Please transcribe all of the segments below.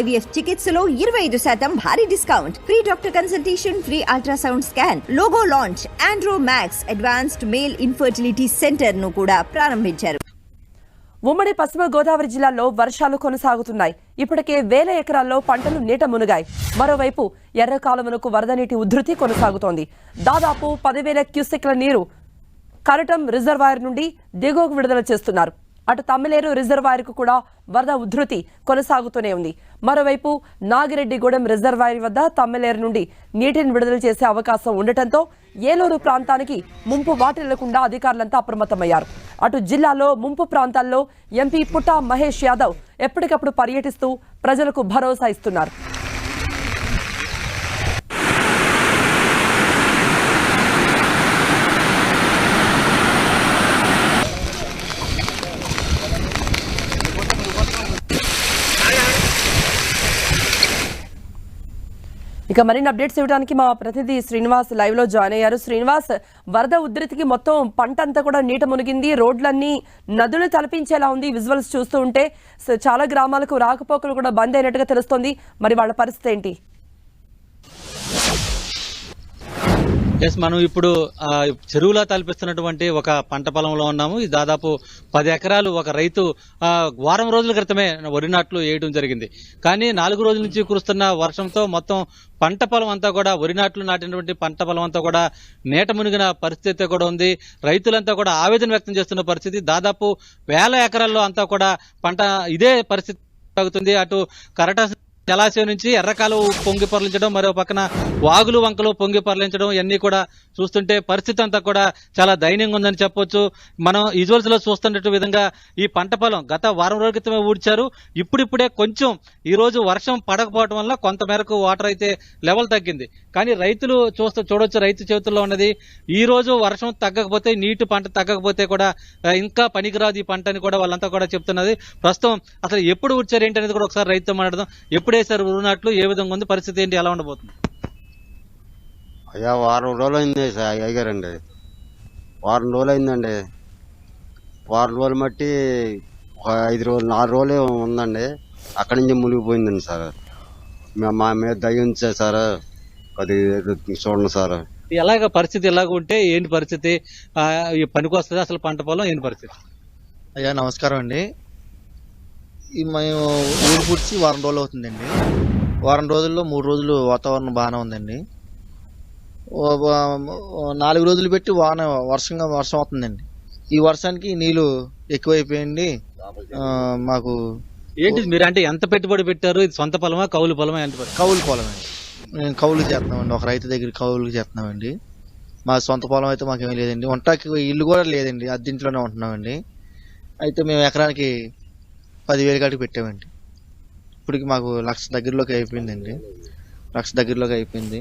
IVF చికిత్సలో ఇరవై ఐదు శాతం భారీ discount. Free doctor consultation free ultrasound scan logo launch Andro Max advanced male infertility సెంటర్ను కూడా ప్రారంభించారు. ఉమ్మడి పశ్చిమ గోదావరి జిల్లాలో వర్షాలు కొనసాగుతున్నాయి. ఇప్పటికే వేల ఎకరాల్లో పంటలు నీట మునిగాయి. మరోవైపు ఎర్ర కాలువలకు వరద నీటి ఉధృతి కొనసాగుతోంది. దాదాపు పదివేల క్యూసెక్ల నీరు కరటం రిజర్వాయర్ నుండి దిగువకు విడుదల చేస్తున్నారు. అటు తమ్మిలేరు రిజర్వాయర్కు కూడా వరద ఉధృతి కొనసాగుతూనే ఉంది. మరోవైపు నాగిరెడ్డిగూడెం రిజర్వాయర్ వద్ద తమ్మిలేరు నుండి నీటిని విడుదల చేసే అవకాశం ఉండటంతో ఏలూరు ప్రాంతానికి ముంపు వాటిల్లకుండా అధికారులంతా అప్రమత్తమయ్యారు. అటు జిల్లాలో ముంపు ప్రాంతాల్లో ఎంపీ పుట్టా మహేష్ యాదవ్ ఎప్పటికప్పుడు పర్యటిస్తూ ప్రజలకు భరోసా ఇస్తున్నారు. ఇక మరిన్ని అప్డేట్స్ ఇవ్వడానికి మా ప్రతినిధి శ్రీనివాస్ లైవ్లో జాయిన్ అయ్యారు. శ్రీనివాస్ వరద ఉధృతికి మొత్తం పంట అంతా కూడా నీట మునిగింది. రోడ్లన్నీ నదులు తలపించేలా ఉంది విజువల్స్ చూస్తూ ఉంటే. చాలా గ్రామాలకు రాకపోకలు కూడా బంద్ అయినట్టుగా తెలుస్తోంది. మరి వాళ్ళ పరిస్థితి ఏంటి? ఎస్ మనం ఇప్పుడు చెరువులా తలపిస్తున్నటువంటి ఒక పంట పొలంలో ఉన్నాము. ఇది దాదాపు పది ఎకరాలు ఒక రైతు వారం రోజుల క్రితమే వరి నాట్లు వేయడం జరిగింది. కానీ నాలుగు రోజుల నుంచి కురుస్తున్న వర్షంతో మొత్తం పంట పొలం అంతా కూడా వరి నాట్లు నాటినటువంటి పంట పొలం అంతా కూడా నేట మునిగిన పరిస్థితి కూడా ఉంది. రైతులంతా కూడా ఆవేదన వ్యక్తం చేస్తున్న పరిస్థితి. దాదాపు వేల ఎకరాల్లో అంతా కూడా పంట ఇదే పరిస్థితి సాగుతుంది అటు కరట జలాశయం నుంచి ఎర్రకాలు పొంగి పొరలించడం మరో పక్కన వాగులు వంకలు పొంగి పొరలించడం ఇవన్నీ కూడా చూస్తుంటే పరిస్థితి అంతా కూడా చాలా దయనీయంగా ఉందని చెప్పొచ్చు. మనం విజువల్స్లో చూస్తున్నట్టు విధంగా ఈ పంట పొలం గత వారం రోజుల క్రితమే ఊడ్చారు. ఇప్పుడిప్పుడే కొంచెం ఈ రోజు వర్షం పడకపోవడం వల్ల కొంత మేరకు వాటర్ అయితే లెవెల్ తగ్గింది. కానీ రైతులు చూస్తూ చూడొచ్చు రైతు చేతుల్లో ఉన్నది. ఈ రోజు వర్షం తగ్గకపోతే నీటి పంట తగ్గకపోతే కూడా ఇంకా పనికిరాదు ఈ పంట అని కూడా వాళ్ళంతా కూడా చెప్తున్నది. ప్రస్తుతం అసలు ఎప్పుడు ఊడ్చారు ఏంటనేది కూడా ఒకసారి రైతుతో మాట్లాడదాం. ఎప్పుడు వేసారు ఊరినట్లు ఏ విధంగా ఉంది పరిస్థితి ఏంటి ఎలా ఉండబోతుంది? అయ్యా వారం రోజులు అయింది సార్ అయ్యారండి వారం రోజులు అయిందండి వారం రోజులు మట్టి ఒక ఐదు రోజులు నాలుగు రోజులు ఉందండి. అక్కడి నుంచి మునిగిపోయిందండి సార్. మా- మా మీద దయ ఉంది సార్ అది చూడండి సార్. ఎలాగ పరిస్థితి ఎలాగ ఉంటే ఏంటి పరిస్థితి? పనికి వస్తుంది అసలు పంట పొలం ఏంటి పరిస్థితి? అయ్యా నమస్కారం అండి. మేము ఊరు పుడిచి వారం రోజులు అవుతుందండి. వారం రోజుల్లో మూడు రోజులు వాతావరణం బాగానే ఉందండి. నాలుగు రోజులు పెట్టి వాన వర్షంగా వర్షం అవుతుందండి. ఈ వర్షానికి నీళ్ళు ఎక్కువైపోయింది. మాకు ఏంటి మీరు అంటే ఎంత పెట్టుబడి పెట్టారు? ఇది సొంత పొలమా కౌలు పొలమా? ఎంత కౌలు పొలం అండి మేము కౌలు చేస్తున్నామండి. ఒక రైతు దగ్గర కౌలు చేస్తున్నామండి. మా సొంత పొలం అయితే మాకేమీ లేదండి. వంటకి ఇల్లు కూడా లేదండి. అద్దెంట్లోనే ఉంటున్నామండి. అయితే మేము ఎకరానికి పదివేలు కాడికి పెట్టామండి. ఇప్పటికి మాకు లక్ష దగ్గరలోకి అయిపోయిందండి. లక్ష దగ్గరలోకి అయిపోయింది.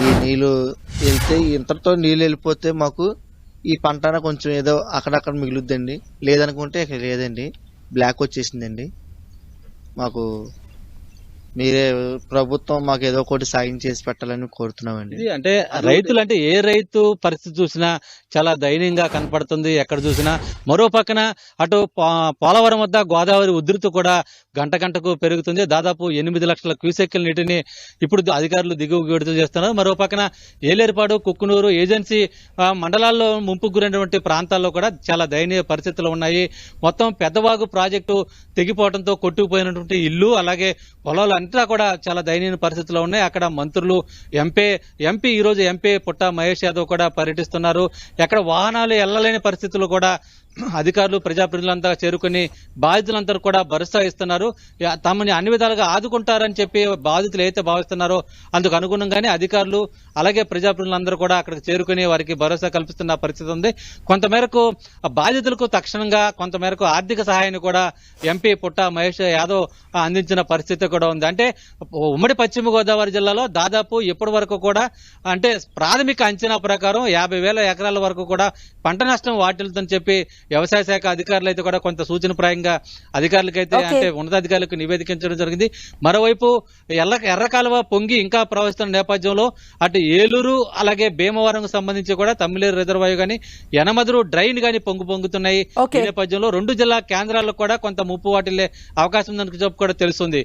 ఈ నీళ్ళు వెళ్తే ఇంతటితో నీళ్ళు వెళ్ళిపోతే మాకు ఈ పంట కొంచెం ఏదో అక్కడక్కడ మిగులుద్దండి. లేదనుకుంటే ఇక్కడ లేదండి. బ్లాక్ వచ్చేసిందండి. మాకు మీరే ప్రభుత్వం మాకు ఏదో ఒకటి సాయం చేసి పెట్టాలని కోరుతున్నామండి. ఇది అంటే రైతులు అంటే ఏ రైతు పరిస్థితి చూసినా చాలా దయనీయంగా కనపడుతుంది. ఎక్కడ చూసినా మరో పక్కన అటు పోలవరం వద్ద గోదావరి ఉధృతి కూడా గంట గంటకు పెరుగుతుంది. దాదాపు ఎనిమిది లక్షల క్యూసెక్కుల నీటిని ఇప్పుడు అధికారులు దిగువకు విడుదల చేస్తున్నారు. మరో పక్కన ఏలేరుపాడు కుక్కునూరు ఏజెన్సీ మండలాల్లో ముంపుకు గురైనటువంటి ప్రాంతాల్లో కూడా చాలా దయనీయ పరిస్థితులు ఉన్నాయి. మొత్తం పెద్దవాగు ప్రాజెక్టు తెగిపోవడంతో కొట్టుకుపోయినటువంటి ఇల్లు అలాగే పొలాలు అంతా కూడా చాలా దయనీయ పరిస్థితుల్లో ఉన్నాయి. అక్కడ మంత్రులు ఎంపీ ఎంపీ ఈరోజు ఎంపీ పుట్ట మహేష్ యాదవ్ కూడా పర్యటిస్తున్నారు. ఎక్కడ వాహనాలు వెళ్ళలేని పరిస్థితులు కూడా అధికారులు ప్రజాప్రతినిధులంతా చేరుకుని బాధితులందరూ కూడా భరోసా ఇస్తున్నారు. తమని అన్ని విధాలుగా ఆదుకుంటారని చెప్పి బాధితులు అయితే భావిస్తున్నారో అందుకు అనుగుణంగానే అధికారులు అలాగే ప్రజాప్రతినిధులందరూ కూడా అక్కడికి చేరుకుని వారికి భరోసా కల్పిస్తున్న పరిస్థితి ఉంది. కొంతమేరకు బాధితులకు తక్షణంగా కొంతమేరకు ఆర్థిక సహాయాన్ని కూడా ఎంపీ పుట్ట మహేష్ యాదవ్ అందించిన పరిస్థితి కూడా ఉంది. అంటే ఉమ్మడి పశ్చిమ గోదావరి జిల్లాలో దాదాపు ఇప్పటి వరకు కూడా అంటే ప్రాథమిక అంచనా ప్రకారం యాభై వేల ఎకరాల వరకు కూడా పంట నష్టం వాటిల్తుందని చెప్పి వ్యవసాయ శాఖ అధికారులు అయితే కూడా కొంత సూచనప్రాయంగా అధికారులకైతే. అంటే ఉన్నతాధికారులకు నివేదించడం జరిగింది. మరోవైపు ఎర్ర ఎర్ర కాలువ పొంగి ఇంకా ప్రవహిస్తున్న నేపథ్యంలో అటు ఏలూరు అలాగే భీమవరం సంబంధించి కూడా తమ్మిలేరు రిజర్వాయర్ గాని యనమదురు డ్రైన్ గాని పొంగు పొంగుతున్నాయి. ఈ నేపథ్యంలో రెండు జిల్లా కేంద్రాలకు కూడా కొంత ముప్పు వాటిల్లే అవకాశం ఉందని చెప్పి కూడా తెలుస్తుంది.